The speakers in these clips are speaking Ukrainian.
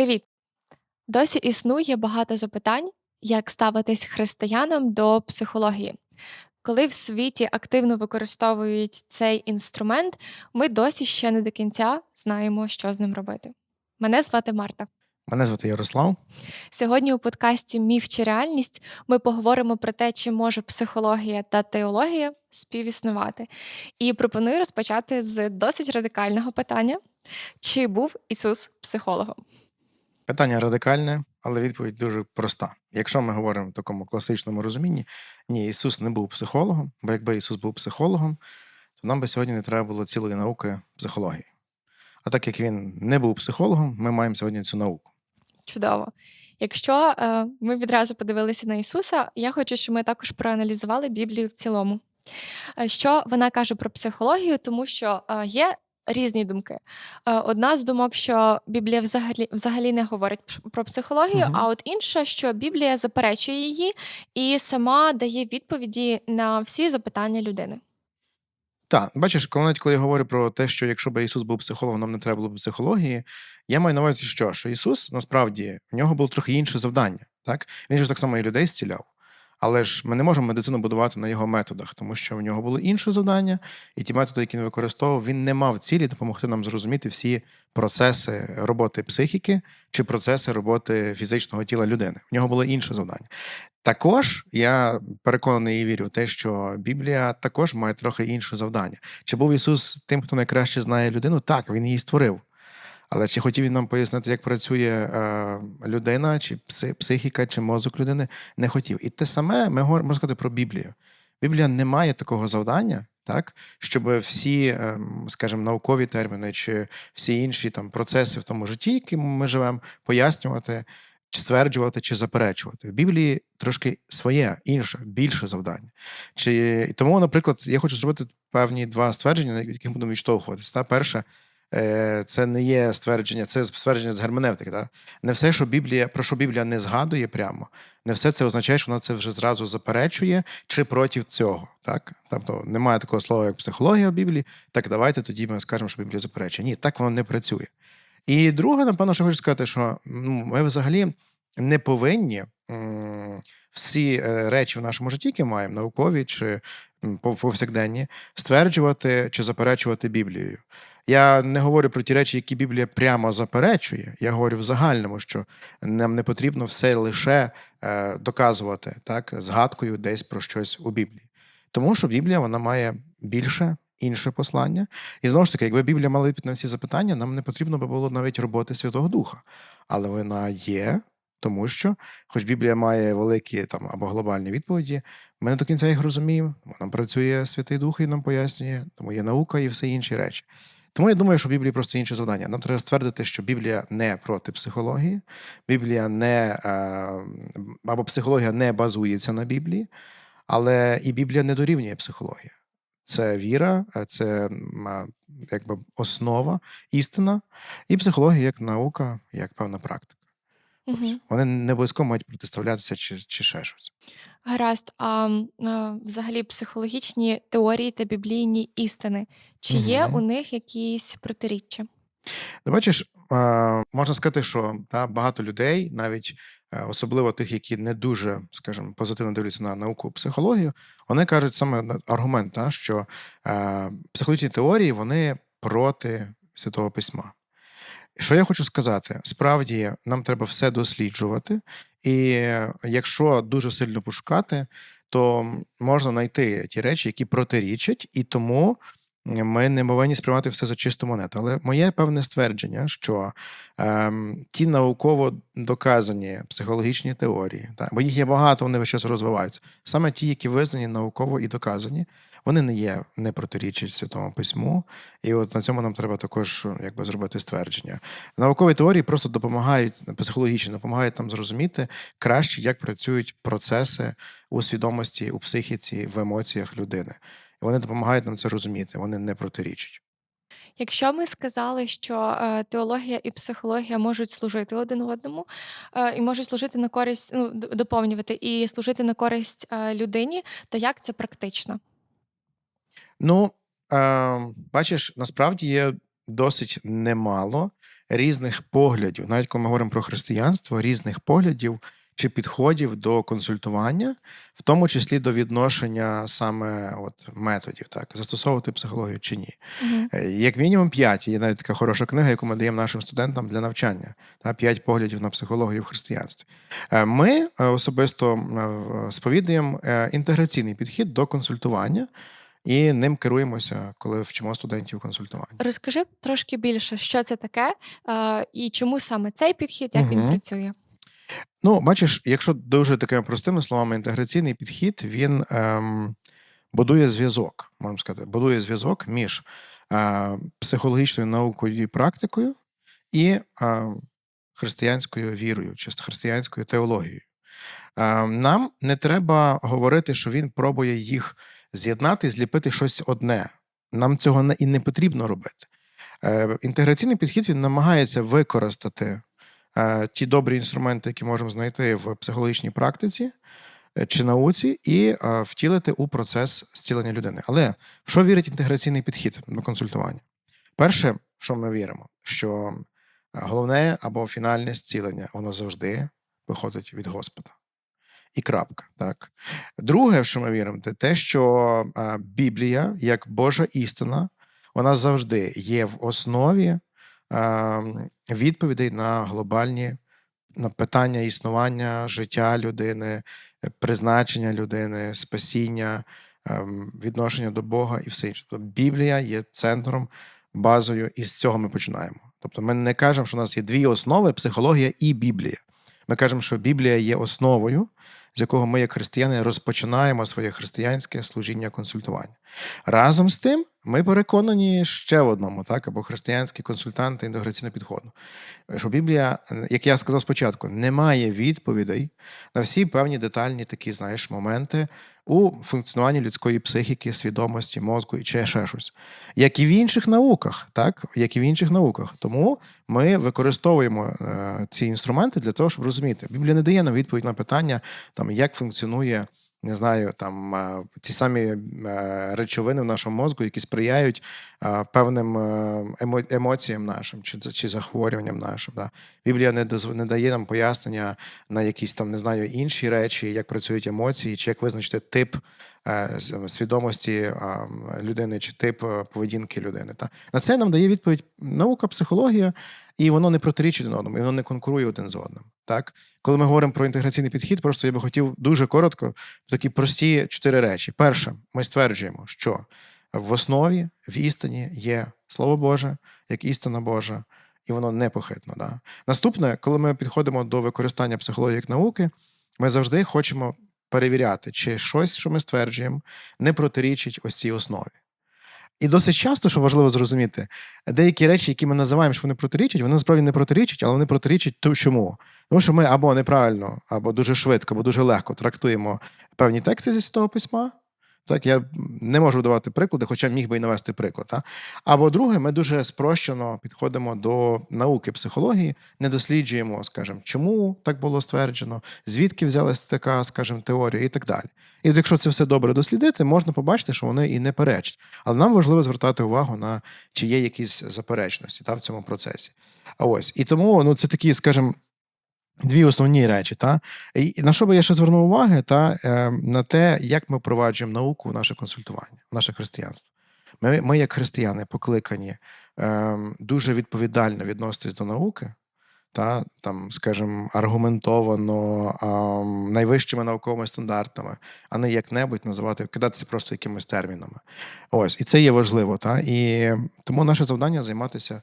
Привіт! Досі існує багато запитань, як ставитись християнам до психології. Коли в світі активно використовують цей інструмент, ми досі ще не до кінця знаємо, що з ним робити. Мене звати Марта. Мене звати Ярослав. Сьогодні у подкасті Міф чи реальність ми поговоримо про те, чи може психологія та теологія співіснувати. І пропоную розпочати з досить радикального питання: чи був Ісус психологом? Питання радикальне, але відповідь дуже проста. Якщо ми говоримо в такому класичному розумінні, ні, Ісус не був психологом, бо якби Ісус був психологом, то нам би сьогодні не треба було цілої науки психології. А так як він не був психологом, ми маємо сьогодні цю науку. Чудово. Якщо е, ми відразу подивилися на Ісуса, я хочу, щоб ми також проаналізували Біблію в цілому. Е, Що вона каже про психологію, тому що е, є різні думки. Е, Одна з думок, що Біблія взагалі, взагалі не говорить про психологію, Угу. а от інша, що Біблія заперечує її і сама дає відповіді на всі запитання людини. Так, бачиш, коли навіть коли я говорю про те, що якщо б Ісус був психологом, нам не треба було б психології, я маю на увазі, що, що Ісус насправді в нього було трохи інше завдання. Так? Він ж так само і людей зціляв. Але ж ми не можемо медицину будувати на його методах, тому що в нього було інше завдання, і ті методи, які він використовував, він не мав цілі допомогти нам зрозуміти всі процеси роботи психіки чи процеси роботи фізичного тіла людини. В нього було інше завдання. Також я переконаний і вірю в те, що Біблія також має трохи інше завдання. Чи був Ісус тим, хто найкраще знає людину? Так, він її створив. Але чи хотів він нам пояснити, як працює е, людина, чи психіка, чи мозок людини? Не хотів. І те саме ми говоримо сказати про Біблію. Біблія не має такого завдання, так, щоб всі, ем, скажімо, наукові терміни чи всі інші там процеси в тому житті, яким ми живемо, пояснювати, чи стверджувати, чи заперечувати. В Біблії трошки своє, інше, більше завдання. Чи тому, наприклад, я хочу зробити певні два ствердження, на яких будемо відштовхуватися. Перше, е, це не є ствердження, це ствердження з герменевтики. Да? Не все, що Біблія, про що Біблія не згадує прямо, не все це означає, що вона це вже зразу заперечує чи проти цього. Так? Тобто немає такого слова, як психологія в Біблії. Так давайте тоді ми скажемо, що Біблія заперечує. Ні, так воно не працює. І друге, напевно, що хочу сказати, що ну, ми взагалі не повинні всі е, речі в нашому житті, які маємо, наукові чи повсякденні, стверджувати чи заперечувати Біблією. Я не говорю про ті речі, які Біблія прямо заперечує. Я говорю в загальному, що нам не потрібно все лише е, доказувати так, згадкою десь про щось у Біблії. Тому що Біблія вона має більше інше послання. І знову ж таки, якби Біблія мала відповідь на всі запитання, нам не потрібно би було навіть роботи Святого Духа. Але вона є, тому що, хоч Біблія має великі там або глобальні відповіді, ми не до кінця їх розуміємо. Нам працює Святий Дух і нам пояснює, тому є наука і все інші речі. Тому я думаю, що в Біблії просто інше завдання. Нам треба ствердити, що Біблія не проти психології, Біблія не е, або психологія не базується на Біблії, але і Біблія не дорівнює психології. Це віра, е, це якби основа, істина, і психологія як наука, як певна практика. Угу. Вони не обов'язково мають протиставлятися чи, чи ще щось. Гаразд, а а, взагалі психологічні теорії та біблійні істини, чи є у них якісь протиріччя? Ну, бачиш, можна сказати, що та, багато людей, навіть е, особливо тих, які не дуже, скажімо, позитивно дивляться на науку психологію, вони кажуть саме аргумент, та, що е, психологічні теорії вони проти Святого Письма. Що я хочу сказати, справді нам треба все досліджувати, і якщо дуже сильно пошукати, то можна знайти ті речі, які протирічать, і тому ми не повинні сприймати все за чисту монету. Але моє певне ствердження, що ем, ті науково доказані психологічні теорії, та, бо їх є багато, вони весь час розвиваються. Саме ті, які визнані науково і доказані, вони не є не протирічать святому письму. І от на цьому нам треба також якби зробити ствердження. Наукові теорії просто допомагають психологічно, допомагають нам зрозуміти краще, як працюють процеси у свідомості, у психіці, в емоціях людини. І вони допомагають нам це розуміти, вони не протирічать. Якщо ми сказали, що е, теологія і психологія можуть служити один одному е, і можуть служити на користь, ну, доповнювати і служити на користь е, людині, то як це практично? Ну, е, бачиш, насправді є досить немало різних поглядів, навіть коли ми говоримо про християнство, різних поглядів чи підходів до консультування, в тому числі до відношення саме от методів, так застосовувати психологію чи ні. Е, Як мінімум п'ять. Є навіть така хороша книга, яку ми даємо нашим студентам для навчання. Та п'ять поглядів на психологію в християнстві. Е, Ми е, особисто сповідуємо інтеграційний підхід до консультування і ним керуємося, коли вчимо студентів консультування. Розкажи трошки більше, що це таке, і чому саме цей підхід, як він працює? Ну, бачиш, якщо дуже такими простими словами, інтеграційний підхід він ем, будує зв'язок, можна сказати, будує зв'язок між е, психологічною наукою і практикою і е, християнською вірою чи християнською теологією. Е, нам не треба говорити, що він пробує їх з'єднати, і зліпити щось одне. Нам цього і не потрібно робити. Е, інтеграційний підхід він намагається використати е, ті добрі інструменти, які можемо знайти в психологічній практиці е, чи науці, і втілити у процес зцілення людини. Але в що вірить інтеграційний підхід до консультування? Перше, в що ми віримо, що головне або фінальне зцілення, воно завжди виходить від Господа. І крапка. Так. Друге, в що ми віримо, це те, що Біблія, як Божа істина, вона завжди є в основі відповідей на глобальні на питання існування, життя людини, е, призначення людини, спасіння, відношення до Бога і все інше. Тобто Біблія є центром, базою, і з цього ми починаємо. Тобто ми не кажемо, що у нас є дві основи психологія і Біблія. Ми кажемо, що Біблія є основою, з якого ми, як християни, розпочинаємо своє християнське служіння консультування. Разом з тим, ми переконані ще в одному, так, або християнські консультанти інтеграційного підходу, що Біблія, як я сказав спочатку, не має відповідей на всі певні детальні такі, знаєш, моменти у функціонуванні людської психіки, свідомості, мозку і ще щось, як і в інших науках, так, як і в інших науках. Тому ми використовуємо е, ці інструменти для того, щоб розуміти. Біблія не дає нам відповідь на питання, там як функціонує. Не знаю, там ті самі речовини в нашому мозку, які сприяють певним е, емоціям нашим чи, чи захворюванням нашим. Да. Біблія не дозв- не дає нам пояснення на якісь там, не знаю, інші речі, як працюють емоції, чи як визначити тип е, свідомості людини, чи тип е, поведінки людини. Та. На це нам дає відповідь наука, психологія, і воно не протирічить один одному, і воно не конкурує один з одним. Так? Коли ми говоримо про інтеграційний підхід, просто я би хотів дуже коротко такі прості чотири речі. Перше, ми стверджуємо, що в основі, в істині є Слово Боже, як істина Божа, і воно непохитно. Да? Наступне, коли ми підходимо до використання психології як науки, ми завжди хочемо перевіряти, чи щось, що ми стверджуємо, не протирічить ось цій основі. І досить часто, що важливо зрозуміти, деякі речі, які ми називаємо, що вони протирічать, вони насправді не протирічать, але вони протирічать то чому? Тому що ми або неправильно, або дуже швидко, або дуже легко трактуємо певні тексти зі святого письма. Так, я не можу давати приклади, хоча міг би і навести приклад. Та? Або друге, ми дуже спрощено підходимо до науки психології, не досліджуємо, скажімо, чому так було стверджено, звідки взялася така, скажімо, теорія і так далі. І от якщо це все добре дослідити, можна побачити, що вони і не перечать. Але нам важливо звертати увагу на чи є якісь заперечності та, в цьому процесі. А ось і тому ну, це такі, скажімо, Дві основні речі, та і на що би я ще звернув уваги, та е, на те, як ми впроваджуємо науку в наше консультування, в наше християнство. Ми, ми як християни, покликані е, дуже відповідально відноситись до науки, та там, скажімо, аргументовано е, найвищими науковими стандартами, а не як-небудь називати, кидатися просто якимись термінами. Ось, і це є важливо. Та? І тому наше завдання займатися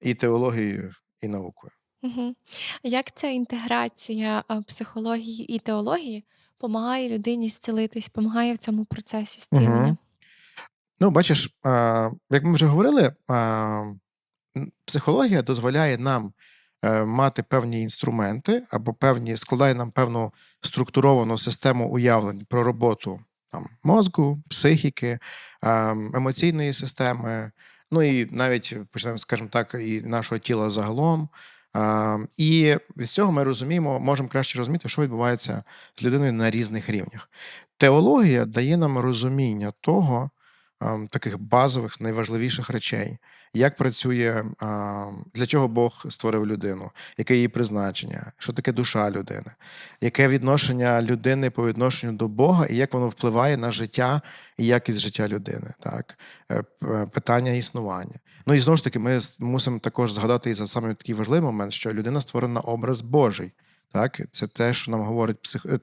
і теологією, і наукою. Угу. Як ця інтеграція психології і теології допомагає людині зцілитись, допомагає в цьому процесі зцілення? Угу. Ну, бачиш, а, як ми вже говорили, а, м, психологія дозволяє нам е, мати певні інструменти або певні, складає нам певну структуровану систему уявлень про роботу там, мозку, психіки, а, емоційної системи, ну і навіть почнемо, скажімо так, і нашого тіла загалом. І з цього ми розуміємо, можемо краще розуміти, що відбувається з людиною на різних рівнях. Теологія дає нам розуміння того, таких базових, найважливіших речей. Як працює, для чого Бог створив людину, яке її призначення, що таке душа людини, яке відношення людини по відношенню до Бога, і як воно впливає на життя і якість життя людини, так? Е, е, Питання існування. Ну і знову ж таки, ми мусимо також згадати і за саме такий важливий момент, що людина створена образ Божий. Так? Це те, що нам говорить псих... е.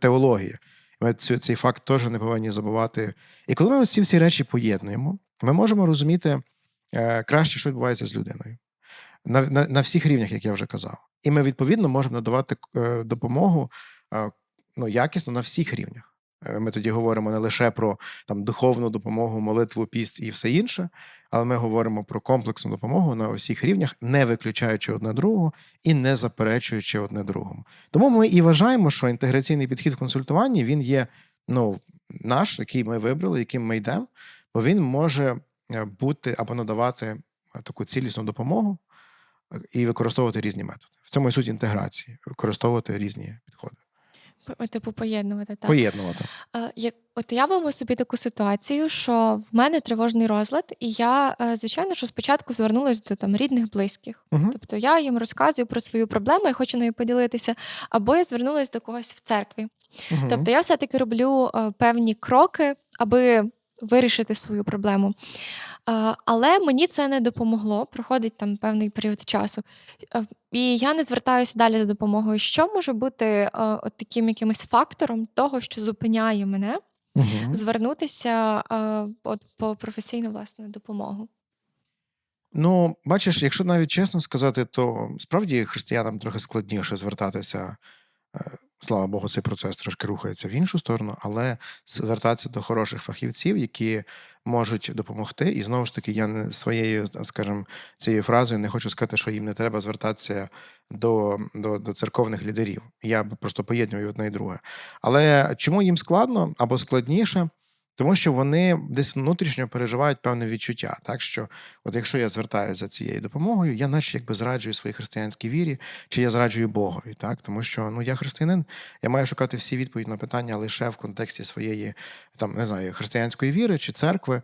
Ми цю- цей факт теж не повинні забувати. І коли ми ось ці всі речі поєднуємо, ми можемо розуміти е, краще, що відбувається з людиною на, на, на всіх рівнях, як я вже казав. І ми відповідно можемо надавати е, допомогу е, ну, якісно на всіх рівнях. Ми тоді говоримо не лише про там духовну допомогу, молитву, піст і все інше, але ми говоримо про комплексну допомогу на усіх рівнях, не виключаючи одне другого і не заперечуючи одне другому. Тому ми і вважаємо, що інтеграційний підхід в консультуванні він є ну, наш, який ми вибрали, яким ми йдемо, бо він може е, бути або надавати е, таку цілісну допомогу е, і використовувати різні методи. В цьому і суть інтеграції, використовувати різні підходи, Типу поєднувати так. поєднувати. Е, Як от уявимо собі таку ситуацію, що в мене тривожний розлад, і я, е, звичайно, що спочатку звернулася до там рідних, близьких. Угу. Тобто я їм розказую про свою проблему, я хочу нею поділитися, або я звернулася до когось в церкві. Тобто я все-таки роблю е, певні кроки, аби вирішити свою проблему. Е, Але мені це не допомогло. Проходить там певний період часу. Е, І я не звертаюся далі за допомогою. Що може бути е, от таким якимось фактором того, що зупиняє мене Угу. звернутися е, от по професійну власне допомогу? Ну, бачиш, якщо навіть чесно сказати, то справді християнам трохи складніше звертатися. Слава Богу, цей процес трошки рухається в іншу сторону, але звертатися до хороших фахівців, які можуть допомогти. І знову ж таки, я не своєю, скажімо, цією фразою не хочу сказати, що їм не треба звертатися до, до, до церковних лідерів. Я просто поєдную одне і друге. Але чому їм складно або складніше? Тому що вони десь внутрішньо переживають певне відчуття, так що, от якщо я звертаюся за цією допомогою, я наче якби зраджую своїй християнській вірі, чи я зраджую Богові, так тому що ну я християнин, я маю шукати всі відповіді на питання лише в контексті своєї там не знаю християнської віри чи церкви.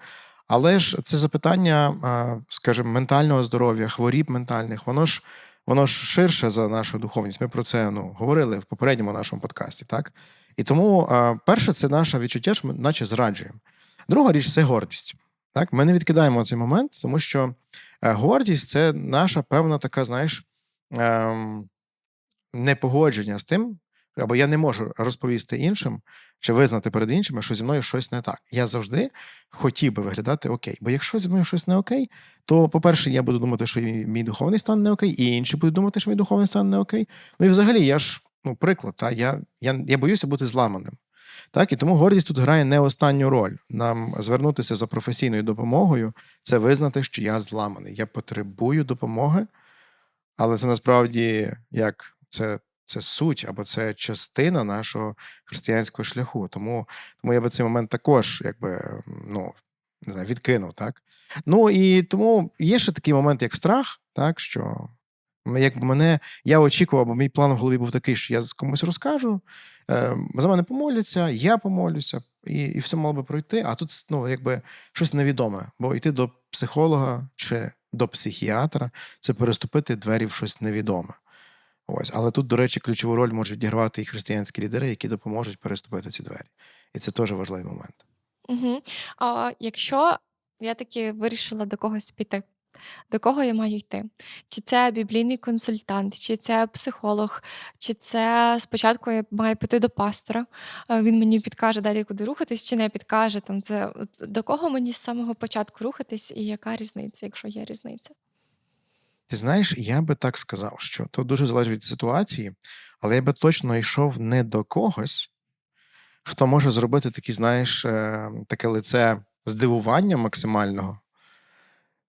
Але ж це запитання, скажімо, ментального здоров'я, хворіб ментальних, воно ж воно ж ширше за нашу духовність. Ми про це ну говорили в попередньому нашому подкасті, так і тому перше, це наше відчуття, що ми наче зраджуємо. Друга річ це гордість. Так, ми не відкидаємо цей момент, тому що е, гордість це наша певна така, знаєш, ем, непогодження з тим, або я не можу розповісти іншим чи визнати перед іншими, що зі мною щось не так. Я завжди хотів би виглядати окей. Бо якщо зі мною щось не окей, то, по-перше, я буду думати, що мій духовний стан не окей, і інші будуть думати, що мій духовний стан не окей. Ну і взагалі, я ж ну, приклад, та, я, я, я боюся бути зламаним. Так, і тому гордість тут грає не останню роль. Нам звернутися за професійною допомогою це визнати, що я зламаний. Я потребую допомоги, але це насправді як це, це суть або це частина нашого християнського шляху. Тому, тому я би цей момент також якби ну, не знаю, відкинув. Так? Ну і тому є ще такий момент, як страх, так, що якби мене я очікував, бо мій план в голові був такий, що я комусь розкажу, е, за мене помоляться, я помолюся, і, і все мало би пройти. А тут ну, якби щось невідоме, бо йти до психолога чи до психіатра це переступити двері в щось невідоме. Ось, але тут, до речі, ключову роль можуть відігравати і християнські лідери, які допоможуть переступити ці двері. І це теж важливий момент. Угу. А якщо я таки вирішила до когось піти, до кого я маю йти? Чи це біблійний консультант, чи це психолог, чи це спочатку я маю піти до пастора, він мені підкаже далі, куди рухатись, чи не підкаже. Там це до кого мені з самого початку рухатись, і яка різниця, якщо є різниця? Ти знаєш, я би так сказав, що то дуже залежить від ситуації, але я би точно йшов не до когось, хто може зробити такі, знаєш, е, таке лице здивування максимального,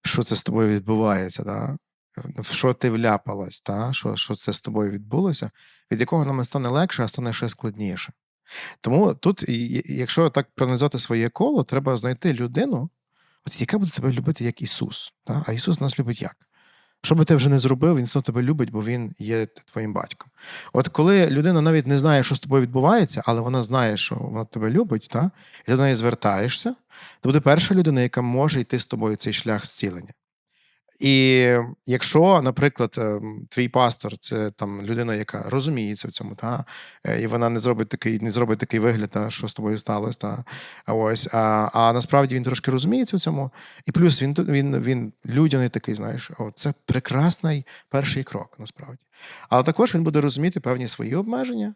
що це з тобою відбувається, да? в що ти вляпалась, та? Що, що це з тобою відбулося, від якого нам не стане легше, а стане ще складніше. Тому тут, якщо так проаналізувати своє коло, треба знайти людину, от яка буде тебе любити як Ісус. Та? А Ісус нас любить як? Що би ти вже не зробив, він все тебе любить, бо він є твоїм батьком. От коли людина навіть не знає, що з тобою відбувається, але вона знає, що вона тебе любить, та? і ти до неї звертаєшся, то буде перша людина, яка може йти з тобою цей шлях зцілення. І якщо, наприклад, ем, твій пастор це там людина, яка розуміється в цьому, та е, і вона не зробить такий, не зробить такий вигляд, та, що з тобою сталося, та ось, а, а насправді він трошки розуміється в цьому, і плюс він він, він людяний такий, знаєш, о, це прекрасний перший крок, насправді. Але також він буде розуміти певні свої обмеження,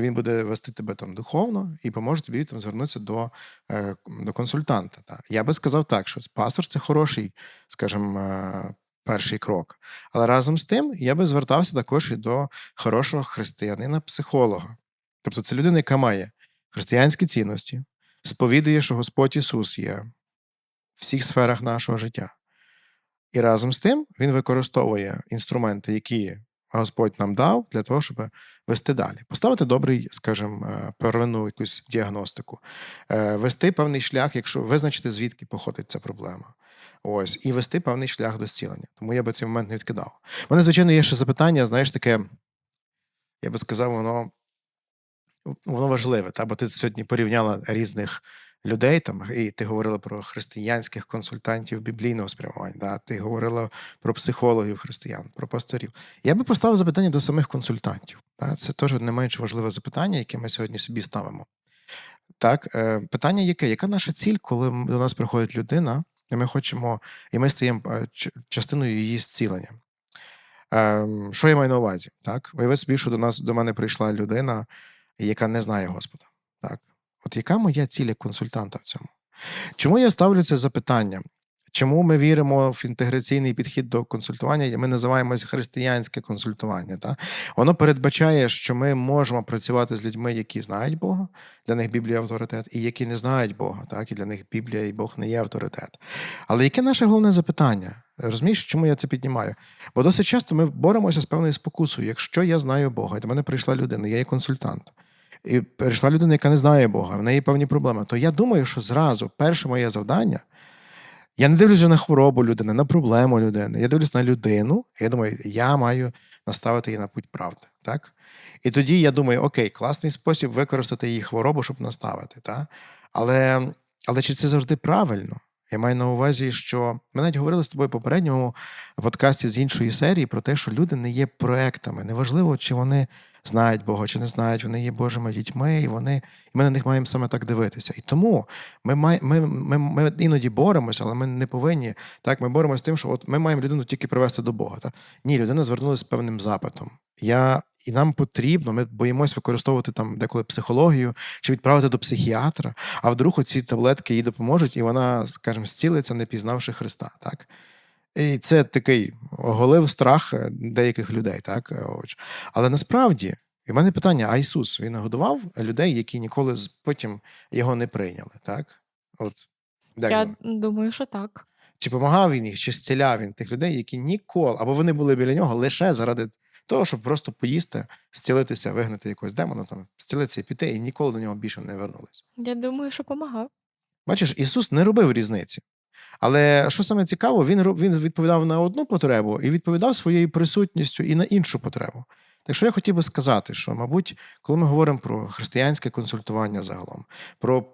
він буде вести тебе там духовно і поможе тобі там звернутися до е, до консультанта. Та. Я би сказав так, що пастор це хороший, скажімо, е, перший крок. Але разом з тим я би звертався також і до хорошого християнина-психолога. Тобто це людина, яка має християнські цінності, сповідує, що Господь Ісус є в всіх сферах нашого життя. І разом з тим він використовує інструменти, які Господь нам дав для того, щоб вести далі. Поставити добрий, скажімо, е, первинну якусь діагностику, е, вести певний шлях, якщо визначити, звідки походить ця проблема. Ось, і вести певний шлях до зцілення. Тому я би цей момент не відкидав. У мене, звичайно, є ще запитання, знаєш, таке, я би сказав, воно воно важливе. Та? Бо ти сьогодні порівняла різних людей, там, і ти говорила про християнських консультантів біблійного спрямування, да? ти говорила про психологів християн, про пасторів. Я би поставив запитання до самих консультантів. Да? Це теж не менш важливе запитання, яке ми сьогодні собі ставимо. Так, е, питання яке? Яка наша ціль, коли до нас приходить людина, і ми хочемо, і ми стаємо е, частиною її зцілення? Ем, що я маю на увазі? Так? Уяви собі, що до нас до мене прийшла людина, яка не знає Господа. Так? От яка моя ціль як консультанта в цьому? Чому я ставлю це запитання? Чому ми віримо в інтеграційний підхід до консультування? Ми називаємося християнське консультування. Так? Воно передбачає, що ми можемо працювати з людьми, які знають Бога, для них Біблія авторитет, і які не знають Бога, так? і для них Біблія і Бог не є авторитет. Але яке наше головне запитання? Розумієш, чому я це піднімаю? Бо досить часто ми боремося з певною спокусою. Якщо я знаю Бога, і до мене прийшла людина, я є консультант і прийшла людина, яка не знає Бога, в неї певні проблеми, то я думаю, що зразу перше моє завдання. Я не дивлюся на хворобу людини, на проблему людини. Я дивлюся на людину, і я думаю, я маю наставити її на путь правди. Так? І тоді я думаю, окей, класний спосіб використати її хворобу, щоб наставити. Так? Але але чи це завжди правильно? Я маю на увазі, що ми навіть говорили з тобою в попередньому подкасті з іншої серії про те, що люди не є проектами. Неважливо, чи вони знають Бога чи не знають, вони є Божими дітьми, і вони, і ми на них маємо саме так дивитися. І тому ми ми, ми, ми іноді боремося, але ми не повинні. Так, Ми боремося з тим, що от ми маємо людину тільки привести до Бога. Так? Ні, людина звернулася з певним запитом. Я, І нам потрібно, ми боїмося використовувати там деколи психологію чи відправити до психіатра, а вдруг оці таблетки їй допоможуть, і вона, скажімо, зцілиться, не пізнавши Христа. Так? І це такий оголив страх е, деяких людей, так? Е, Але насправді, і в мене питання: а Ісус Він годував людей, які ніколи потім його не прийняли, так? От, Я думаю, що так. Чи допомагав він їх, чи зціляв він тих людей, які ніколи, або вони були біля нього лише заради того, щоб просто поїсти, зцілитися, вигнати якогось демона, там, зцілитися і піти, і ніколи до нього більше не вернулись. Я думаю, що допомагав. Бачиш, Ісус не робив різниці. Але що саме цікаво, він він відповідав на одну потребу і відповідав своєю присутністю і на іншу потребу. Так що я хотів би сказати, що, мабуть, коли ми говоримо про християнське консультування загалом, про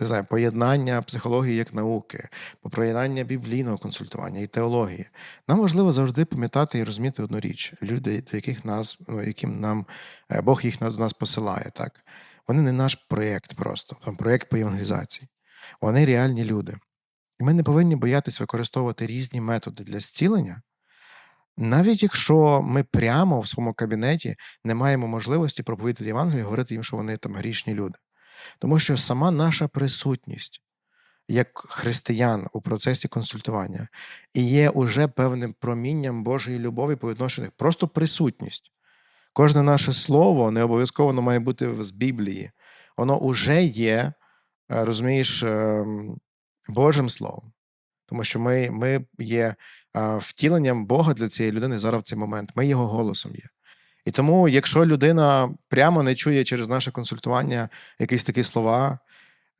не знаю, поєднання психології як науки, про поєднання біблійного консультування і теології, нам важливо завжди пам'ятати і розуміти одну річ: люди, до яких нас, ну, яким нам е, Бог їх до нас посилає, так вони не наш проєкт просто, там проєкт по евангелізації. Вони реальні люди. І ми не повинні боятися використовувати різні методи для зцілення, навіть якщо ми прямо в своєму кабінеті не маємо можливості проповідати Євангелію і говорити їм, що вони там грішні люди. Тому що сама наша присутність як християн у процесі консультування і є уже певним промінням Божої любові по відношенню, просто присутність. Кожне наше слово не обов'язково має бути з Біблії. Воно вже є, е, розумієш, ем, Божим Словом. Тому що ми ми є втіленням Бога для цієї людини зараз в цей момент. Ми його голосом є. І тому, якщо людина прямо не чує через наше консультування якісь такі слова,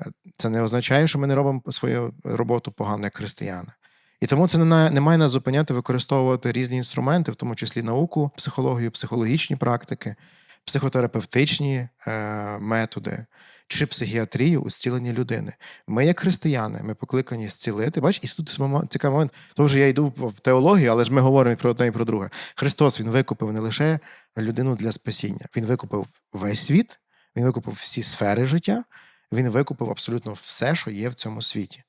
е, це не означає, що ми не робимо свою роботу погано як християни. І тому це не, не має нас зупиняти використовувати різні інструменти, в тому числі науку, психологію, психологічні практики, психотерапевтичні е, методи чи психіатрію у зціленні людини. Ми, як християни, ми покликані зцілити. Бач, і тут цікавий момент, то вже я йду в теологію, але ж ми говоримо про одне і про друге. Христос він викупив не лише людину для спасіння, він викупив весь світ, він викупив всі сфери життя, він викупив абсолютно все, що є в цьому світі.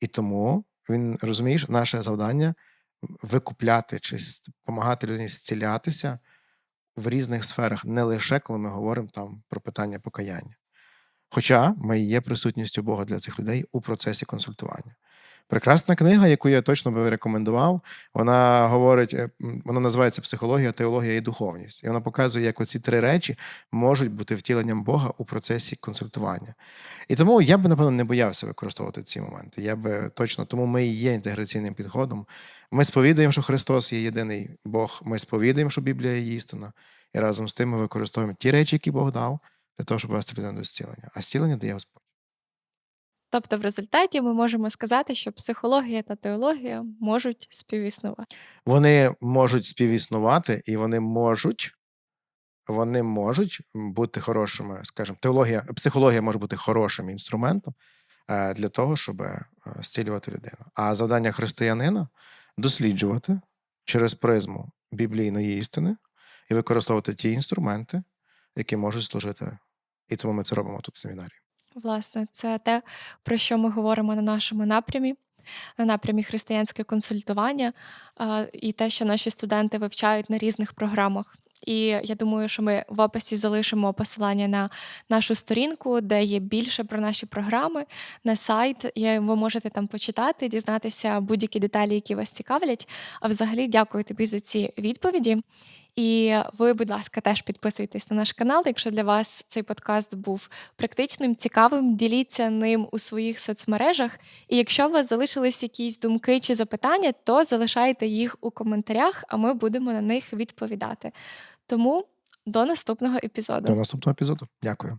І тому він розумієш, наше завдання викупляти чи допомагати людині зцілятися в різних сферах, не лише коли ми говоримо там про питання покаяння. Хоча ми є присутністю Бога для цих людей у процесі консультування. Прекрасна книга, яку я точно би рекомендував, вона говорить, е, вона називається Психологія, теологія і духовність. І вона показує, як оці три речі можуть бути втіленням Бога у процесі консультування. І тому я би, напевно, не боявся використовувати ці моменти. Я би точно, тому ми і є інтеграційним підходом. Ми сповідуємо, що Христос є єдиний Бог. Ми сповідуємо, що Біблія є істина. І разом з тим ми використовуємо ті речі, які Бог дав, для того, щоб вести людину до зцілення. А зцілення дає Господь. Тобто, в результаті ми можемо сказати, що психологія та теологія можуть співіснувати. Вони можуть співіснувати, і вони можуть, вони можуть бути хорошими, скажімо, теологія, психологія може бути хорошим інструментом е, для того, щоб е, зцілювати людину. А завдання християнина досліджувати через призму біблійної істини і використовувати ті інструменти, які можуть служити. І тому ми це робимо тут в семінарі. Власне, це те, про що ми говоримо на нашому напрямі, на напрямі християнське консультування, і те, що наші студенти вивчають на різних програмах. І я думаю, що ми в описі залишимо посилання на нашу сторінку, де є більше про наші програми, на сайт. Ви можете там почитати, дізнатися будь-які деталі, які вас цікавлять. А взагалі, дякую тобі за ці відповіді. І ви, будь ласка, теж підписуйтесь на наш канал, якщо для вас цей подкаст був практичним, цікавим, діліться ним у своїх соцмережах. І якщо у вас залишились якісь думки чи запитання, то залишайте їх у коментарях, а ми будемо на них відповідати. Тому до наступного епізоду. До наступного епізоду. Дякую.